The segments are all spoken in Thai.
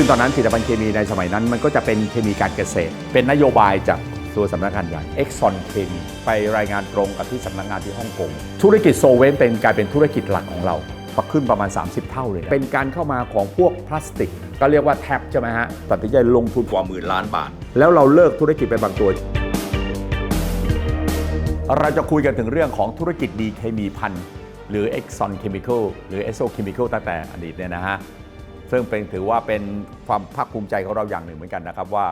ซึ่งตอนนั้นผลิตภัณฑ์เคมีในสมัยนั้น มันก็จะเป็นเคมีการเกษตร เป็นนโยบายจากตัวสำนักงานใหญ่ Exxon เคมีไปรายงานตรงกับที่สำนักงานที่ฮ่องกงธุรกิจโซเวนเป็นกลายเป็นธุรกิจหลักของเราปรับขึ้นประมาณ 30 เท่าเลยนะเป็นการเข้ามาของพวกพลาสติก ก็เรียกว่าแท็บใช่ไหมฮะตัดสินใจลงทุนกว่าหมื่นล้านบาท แล้วเราเลิกธุรกิจไปบางตัว เราจะคุยกันถึงเรื่องของธุรกิจดีเคมีพันหรือ Exxon Chemical หรือ Esso Chemical ตั้งแต่อดีตเนี่ยนะฮะ ซึ่งเป็นถือว่าเป็นความภาคภูมิใจของเราอย่างหนึ่งเหมือนกันนะครับว่า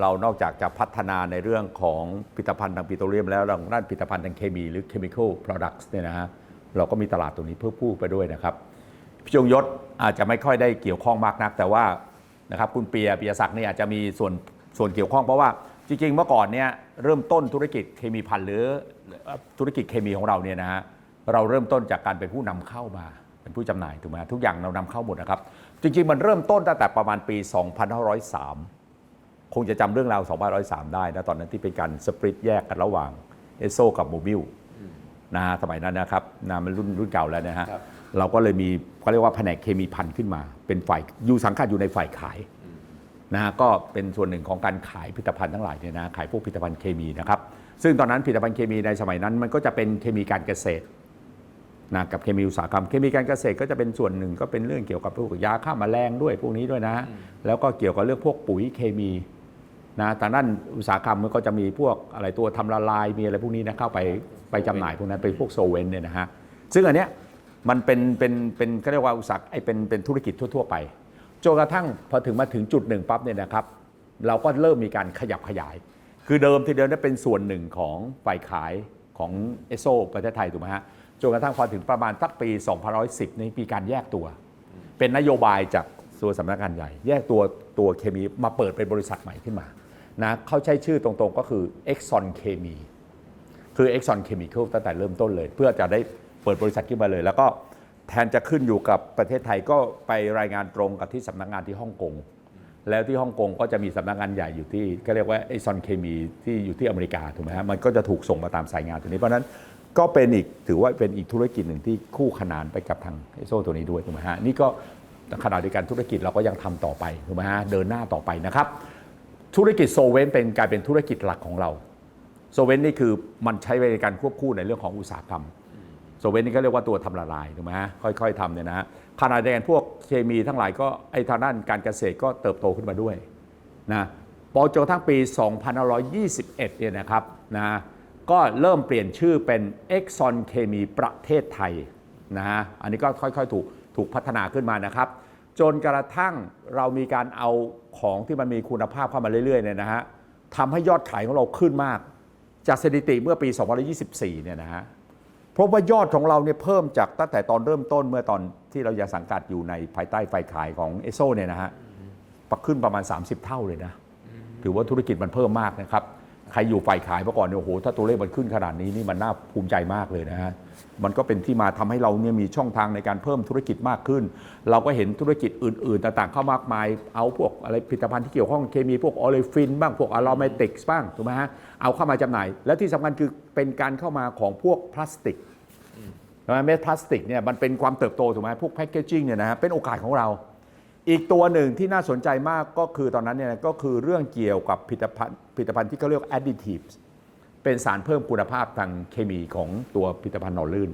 เรานอกจากจะพัฒนาในเรื่องของผลิตภัณฑ์ทางปิโตรเลียมแล้วทางด้านผลิตภัณฑ์ทางเคมีหรือ chemical products เนี่ยนะฮะเราก็มีตลาดตรงนี้เพื่อพูดไปด้วยนะครับพี่จงยศอาจจะไม่ค่อยได้เกี่ยวข้องมากนัก แต่ว่านะครับคุณเปียปียศักดิ์เนี่ยอาจจะมีส่วนส่วนเกี่ยวข้องเพราะว่าจริงๆเมื่อก่อนเนี่ยเริ่มต้นธุรกิจเคมีพันหรือธุรกิจเคมีของเราเนี่ยนะฮะเราเริ่มต้นจากการเป็นผู้นำเข้ามาเป็นผู้จำหน่ายถูกไหมทุกอย่างเรานำเข้าหมดนะครับ จริงๆ มันเริ่มต้นตั้งแต่ประมาณปี 2503 คงจะจำเรื่องราว 2503 ได้นะ ตอนนั้นที่เป็นการสปริตแยกกันระหว่างเอสโซกับโมบิลนะฮะสมัยนั้นนะครับนะมันรุ่นรุ่นเก่าแล้วนะฮะครับเราก็เลยมีเขาเรียกว่าแผนกเคมีพันขึ้นมา เป็นฝ่ายอยู่สังกัดอยู่ในฝ่ายขายนะฮะก็เป็นส่วนหนึ่งของการขายผลิตภัณฑ์ทั้งหลายเนี่ยนะขายพวกผลิตภัณฑ์เคมีนะครับซึ่งตอนนั้นผลิตภัณฑ์เคมีในสมัยนั้นมันก็จะเป็นเคมีการเกษตร นะกับเคมีอุตสาหกรรมเคมีการเกษตรก็จะเป็นส่วนหนึ่งก็เป็นเรื่องเกี่ยวกับพวกยาฆ่าแมลงด้วยพวกนี้ด้วยนะ แล้วก็เกี่ยวกับเรื่องพวกปุ๋ยเคมีนะทางด้านอุตสาหกรรมมันก็จะมีพวกอะไรตัวทำละลายมีอะไรพวกนี้นะเข้าไปไปจำหน่ายพวกนั้นเป็นพวกโซเวนเนี่ยนะฮะซึ่งอันเนี้ยมันเป็นเป็นเป็นเขาเรียกว่าอุตสาหไอ้เป็นเป็นธุรกิจทั่ว ๆ ไปจนกระทั่งพอถึงมาถึงจุดหนึ่งปั๊บเนี่ยนะครับ เราก็เริ่มมีการขยับขยาย คือเดิมทีเดิมนั้นเป็นส่วนหนึ่งของฝ่ายขายของเอสโซประเทศไทยถูกไหมฮะ จนกระทั่งพอถึงประมาณสักปี2010ในี่มีการแยกตัว เป็นนโยบายจากตัวสำนักงานใหญ่ แยกตัวตัวเคมีมาเปิดเป็นบริษัทใหม่ขึ้นมานะเขาใช้ชื่อตรงๆก็คือ Exxon เคมีคือ Exxon Chemical ตั้งแต่เริ่มต้นเลย เพื่อจะได้เปิดบริษัทขึ้นมาเลย แล้วก็แทนจะขึ้นอยู่กับประเทศไทยก็ไปรายงานตรงกับที่สำนักงานที่ฮ่องกงแล้วที่ฮ่องกงก็จะมีสำนักงานใหญ่อยู่ที่ก็เรียกว่า Exxon เคมีที่อยู่ที่อเมริกาถูกไหมฮะมันก็จะถูกส่งมาตามสายงานตัวนี้เพราะนั้น ก็เป็นอีกถือว่าเป็นอีกธุรกิจหนึ่งที่คู่ขนานไปกับทางเอโซตัวนี้ด้วยถูกไหมฮะนี่ก็ขณะเดียวกันธุรกิจเราก็ยังทำต่อไปถูกไหมฮะเดินหน้าต่อไปนะครับ ธุรกิจโซเวนเป็นกลายเป็นธุรกิจหลักของเราโซเวนนี่คือมันใช้ในการควบคู่ในเรื่องของอุตสาหกรรมโซเวนนี่ก็เรียกว่าตัวทำละลายถูกไหมฮะค่อยๆทำเนี่ยนะฮะขณะเดียวกันพวกเคมีทั้งหลายก็ไอ้ทางด้านการเกษตรก็เติบโตขึ้นมาด้วยนะพอจนกระทั่งปี 2521 เนี่ยนะครับนะ ก็เริ่มเปลี่ยนชื่อเป็น Exxon เคมีประเทศไทยนะฮะอันนี้ก็ค่อยๆถูกถูกพัฒนาขึ้นมานะครับ จนกระทั่งเรามีการเอาของที่มันมีคุณภาพเข้ามาเรื่อยๆเนี่ยนะฮะทำให้ยอดขายของเราขึ้นมาก จากสถิติเมื่อปี 2024 เนี่ยนะฮะเพราะว่ายอดของเราเนี่ยเพิ่มจากตั้งแต่ตอนเริ่มต้นเมื่อตอนที่เรายังสังกัดอยู่ในภายใต้ไฟขายของเอโซเนี่ยนะฮะปรับขึ้นประมาณ 30 เท่าเลยนะถือว่าธุรกิจมันเพิ่มมากนะครับ ครอยู่ฝ่ายขายเมื่อก่อนเนี่ยโอ้โหถ้าตัวเลขมันขึ้นขนาดนี้นี่มันน่าภูมิใจมากเลยนะฮะมันก็เป็นที่มาทำให้เราเนี่ยมีช่องทางในการเพิ่มธุรกิจมากขึ้น เราก็เห็นธุรกิจอื่น ๆ ต่างๆ เข้ามากมาย เอาพวกอะไรผลิตภัณฑ์ที่เกี่ยวข้องเคมีพวกออเลฟินบ้างพวกอะลอมติกส์บ้างถูกไหมฮะเอาเข้ามาจำหน่าย และที่สำคัญคือเป็นการเข้ามาของพวกพลาสติกใช่ไหมเม็ดพลาสติกเนี่ยมันเป็นความเติบโตถูกไหมพวกแพคเกจิ้งเนี่ยนะฮะเป็นโอกาสของเรา อีกตัวหนึ่งที่น่าสนใจมากก็คือตอนนั้นเนี่ยก็คือเรื่องเกี่ยวกับผลิตภัณฑ์ผลิตภัณฑ์ที่เขาเรียก additives เป็นสารเพิ่มคุณภาพทางเคมีของตัวผลิตภัณฑ์หล่อลื่น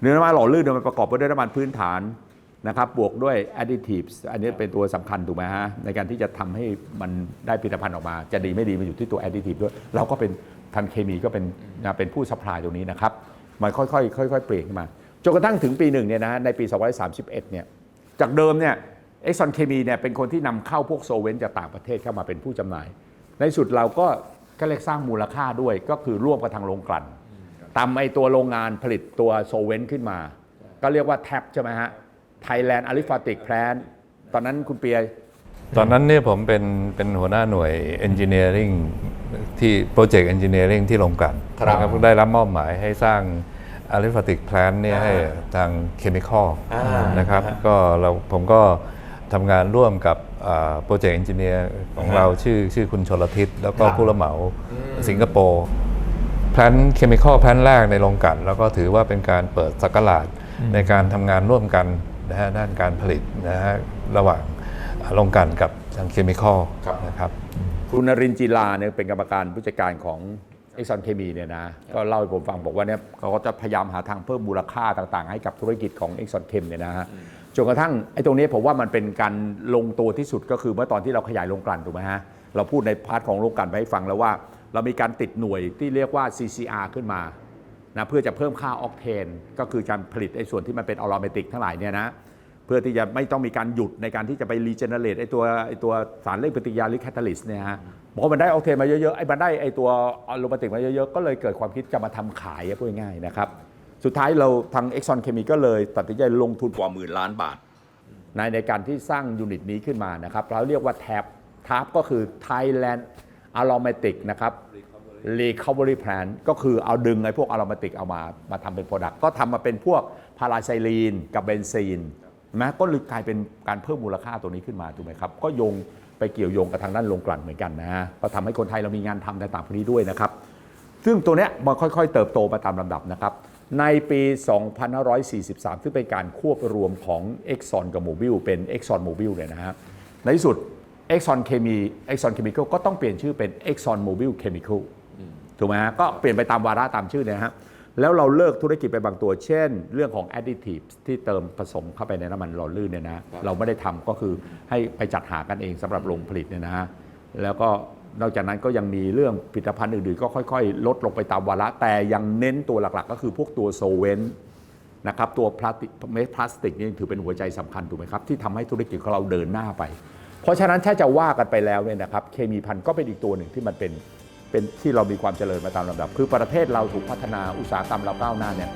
เนื้อน้ำมันหล่อลื่นเนี่ยมันประกอบไปด้วยน้ำมันพื้นฐานนะครับบวกด้วย additives อันนี้เป็นตัวสำคัญถูกไหมฮะในการที่จะทำให้มันได้ผลิตภัณฑ์ออกมา จะดีไม่ดีมันอยู่ที่ตัว additive ด้วยเราก็เป็นทางเคมีก็เป็นนะเป็นผู้ซัพพลายตรงนี้นะครับมันค่อยๆค่อยๆเปลี่ยนขึ้นมาจนกระทั่งถึงปีหนึ่งเนี่ยนะฮะในปี2031 เนี่ยจากเดิมเนี่ย เอ็กซอนเคมีเนี่ยเป็นคนที่นำเข้าพวกโซเวนจากต่างประเทศเข้ามาเป็นผู้จำหน่าย ในสุดเราก็ก็เรียกสร้างมูลค่าด้วยก็คือร่วมกับทางโรงกลั่นตามไอตัวโรงงานผลิตตัวโซเวนขึ้นมา ก็เรียกว่าแท็บใช่ไหมฮะ Thailand Aliphatic Plant ตอนนั้นคุณเปียตอนนั้นเนี่ยผมเป็นเป็นหัวหน้าหน่วย Engineering ที่ Project Engineering ที่โรงกลั่นครับนะครับได้รับมอบหมายให้สร้าง Aliphatic Plant เนี่ยอ่าให้ทาง Chemical อ่านนะครับนะฮะก็เราผมก็ ทำงานร่วมกับโปรเจกต์เอนจิเนียร์ของเราชื่อชื่อคุณชลทิศแล้วก็ครับผู้รับเหมาสิงคโปร์แพลนเคมีคอลแพลนแรกในโรงกลั่นแล้วก็ถือว่าเป็นการเปิดสักราชในการทำงานร่วมกันนะฮะด้านการผลิตนะฮะระหว่างลงกลันกับทางเคมีคอลครับนะครับคุณนรินทร์จิลาเนี่ยเป็นกรรมการผู้จัดการของเอ็กซอนเคมีเนี่ยนะก็เล่าให้ผมฟังบอกว่าเนี่ยเขาก็จะพยายามหาทางเพิ่มมูลค่าต่างๆ ให้กับธุรกิจของเอ็กซอนเคมเนี่ยนะฮะ จนกระทั่งไอ้ตรงนี้ผมว่ามันเป็นการลงตัวที่สุดก็คือเมื่อตอนที่เราขยายโรงกลั่นถูกไหมฮะเราพูดในพาร์ทของโรงกลั่นไปให้ฟังแล้วว่า เรามีการติดหน่วยที่เรียกว่า CCR ขึ้นมานะเพื่อจะเพิ่มค่าออกเทน ก็คือการผลิตไอ้ส่วนที่มันเป็นออโรเมติกทั้งหลายเนี่ยนะเพื่อที่จะไม่ต้องมีการหยุดในการที่จะไปรีเจเนเรตไอ้ตัวไอ้ตัวสารเร่งปฏิกิริยาหรือแคตาลิสเนี่ยฮะพอมันได้ออกเทนมาเยอะๆไอ้มันได้ไอ้ตัวอะโรมติกมาเยอะๆก็เลยเกิดความคิดจะมาทำขายพูดง่ายๆนะครับ สุดท้ายเราทาง Exxon c h e m i ก็เลยตัดสินใจลงทุนกว่าหมื่นล้านบาท ในในการที่สร้างยูนิตนี้ขึ้นมานะครับเราเรียกว่าแท็บทับก็คือ Thailand Aromatic นะครับ Recovery Plan ก็คือเอาดึงไอ้พวก Aromatic เอามามาทำเป็นโปรดักต์ก็ทำมาเป็นพวกพาราไซลีนกับเบนซีนนะก็เลยกลายเป็นการเพิ่มมูลค่าตัวนี้ขึ้นมาถูกไหมครับ ก็โยงไปเกี่ยวโยงกับทางด้านโรงกลั่นเหมือนกันนะฮะก็ทำให้คนไทยเรามีงานทำในต่างๆพวกนี้ด้วยนะครับ ซึ่งตัวเนี้ยมันค่อยๆ เติบโตมาตามลำดับนะครับ ในปี 2543 ซึ่งเป็นการควบรวมของ Exxon กับ Mobil เป็น Exxon Mobil เนี่ยนะฮะ ในที่สุด Exxon Chemi Exxon Chemical ก็ต้องเปลี่ยนชื่อเป็น Exxon Mobil Chemical ถูกไหมฮะ ก็เปลี่ยนไปตามวาระตามชื่อเนี่ยนะฮะ แล้วเราเลิกธุรกิจไปบางตัว เช่น เรื่องของ additives ที่เติมผสมเข้าไปในน้ำมันหล่อลื่นเนี่ยนะ เราไม่ได้ทำก็คือให้ไปจัดหากันเองสำหรับโรงผลิตเนี่ยนะฮะ แล้วก็ นอกจากนั้นก็ยังมีเรื่องผลิตภัณฑ์อื่นๆ ก็ค่อยๆ ลดลงไปตามวาระแต่ยังเน้นตัวหลักๆ ก็คือพวกตัวโซเวนนะครับตัวพลาสติกเม็ดพลาสติกนี่ถือเป็นหัวใจสำคัญถูกไหมครับที่ทำให้ธุรกิจของเราเดินหน้าไป เพราะฉะนั้นถ้าจะว่ากันไปแล้วเนี่ยนะครับเคมีพันก็เป็นอีกตัวหนึ่งที่มันเป็นเป็นที่เรามีความเจริญมาตามลำดับ คือประเทศเราถูกพัฒนาอุตสาหกรรมเราก้าวหน้าเนี่ย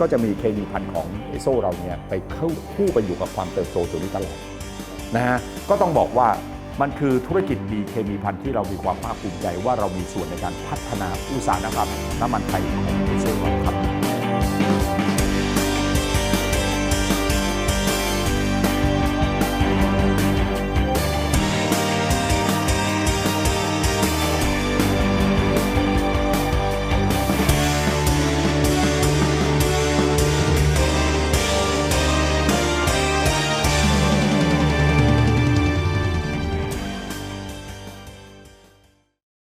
ก็จะมีเคมีพันของเอโซเราเนี่ยไปเข้าคู่ไปอยู่กับความเติบโตตัวนี้ตลอดนะฮะก็ต้องบอกว่า มันคือธุรกิจดีเคมีพันที่เรามีความภาคภูมิใจว่าเรามีส่วนในการพัฒนาอุตสาหกรรมน้ำมันไทยของเอเชียครับ